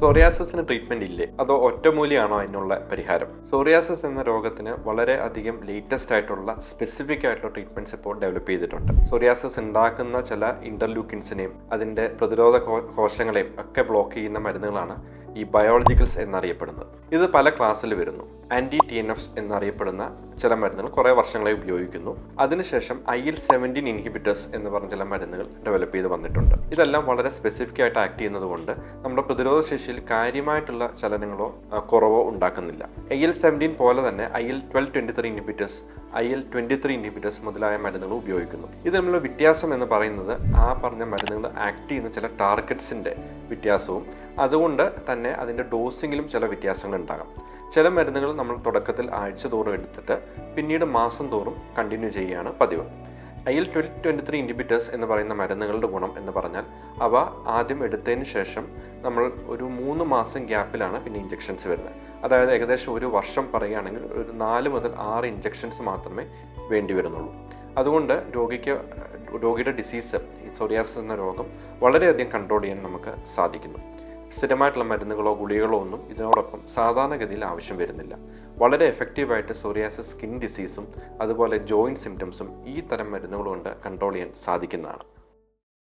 സോറിയാസിന് treatment ഇല്ലേ? അതോ ഒറ്റമൂലിയാണോ അതിനുള്ള പരിഹാരം? സോറിയാസിസ് എന്ന രോഗത്തിന് വളരെ അധികം ലേറ്റസ്റ്റ് ആയിട്ടുള്ള സ്പെസിഫിക് ആയിട്ടുള്ള ട്രീറ്റ്മെന്റ്സ് ഇപ്പോൾ ഡെവലപ്പ് ചെയ്തിട്ടുണ്ട്. സോറിയാസിസ് ഉണ്ടാക്കുന്ന ചില ഇന്റർലൂക്കിൻസിനെയും അതിന്റെ പ്രതിരോധ കോശങ്ങളെയും ഒക്കെ ബ്ലോക്ക് ചെയ്യുന്ന മരുന്നുകളാണ് ഈ ബയോളജിക്കൽസ് എന്നറിയപ്പെടുന്നത്. ഇത് പല ക്ലാസ്സിൽ വരുന്നു. ആന്റി ടി എൻ എഫ്സ് എന്നറിയപ്പെടുന്ന ചില മരുന്നുകൾ കുറേ വർഷങ്ങളായി ഉപയോഗിക്കുന്നു. അതിനുശേഷം ഐ എൽ സെവന്റീൻ ഇൻഹിബിറ്റേഴ്സ് എന്ന് പറഞ്ഞ ചില മരുന്നുകൾ ഡെവലപ്പ് ചെയ്ത് വന്നിട്ടുണ്ട്. ഇതെല്ലാം വളരെ സ്പെസിഫിക് ആയിട്ട് ആക്ട് ചെയ്യുന്നത് കൊണ്ട് നമ്മുടെ പ്രതിരോധ ശേഷിയിൽ കാര്യമായിട്ടുള്ള ചലനങ്ങളോ കുറവോ ഉണ്ടാക്കുന്നില്ല. ഐ എൽ സെവന്റീൻ പോലെ തന്നെ I L twelve twenty three inhibitors I L twenty three inhibitors മുതലായ മരുന്നുകൾ ഉപയോഗിക്കുന്നു. ഇത് തമ്മിലുള്ള വ്യത്യാസം എന്ന് പറയുന്നത് ആ പറഞ്ഞ മരുന്നുകൾ ആക്ട് ചെയ്യുന്ന ചില ടാർഗറ്റ്സിന്റെ വ്യത്യാസവും അതുകൊണ്ട് തന്നെ അതിന്റെ ഡോസിങ്ങിലും ചില വ്യത്യാസങ്ങൾ ഉണ്ടാകാം ചില മരുന്നുകൾ നമ്മൾ തുടക്കത്തിൽ ആഴ്ച തോറും എടുത്തിട്ട് പിന്നീട് മാസം തോറും കണ്ടിന്യൂ ചെയ്യുകയാണ് പതിവ്. I L twelve twenty three inhibitors എന്ന് പറയുന്ന മരുന്നുകളുടെ ഗുണം എന്ന് പറഞ്ഞാൽ അവ ആദ്യം എടുത്തതിന് ശേഷം നമ്മൾ ഒരു മൂന്ന് മാസം ഗ്യാപ്പിലാണ് പിന്നെ ഇഞ്ചെക്ഷൻസ് വരുന്നത്. അതായത് ഏകദേശം ഒരു വർഷം പറയുകയാണെങ്കിൽ ഒരു നാല് മുതൽ ആറ് ഇഞ്ചെക്ഷൻസ് മാത്രമേ വേണ്ടി വരുന്നുള്ളൂ. അതുകൊണ്ട് രോഗിക്ക് രോഗിയുടെ ഡിസീസ് ഈ സോറിയാസിസ് എന്ന രോഗം വളരെയധികം കൺട്രോൾ ചെയ്യാൻ നമുക്ക് സാധിക്കുന്നു. സ്ഥിരമായിട്ടുള്ള മരുന്നുകളോ ഗുളികകളോ ഒന്നും ഇതിനോടൊപ്പം സാധാരണഗതിയിൽ ആവശ്യം വരുന്നില്ല. വളരെ എഫക്റ്റീവായിട്ട് സോറിയാസിസ് സ്കിൻ ഡിസീസും അതുപോലെ ജോയിന്റ് സിംറ്റംസും ഈ തരം മരുന്നുകൾ കൊണ്ട് കൺട്രോൾ ചെയ്യാൻ സാധിക്കുന്നതാണ്.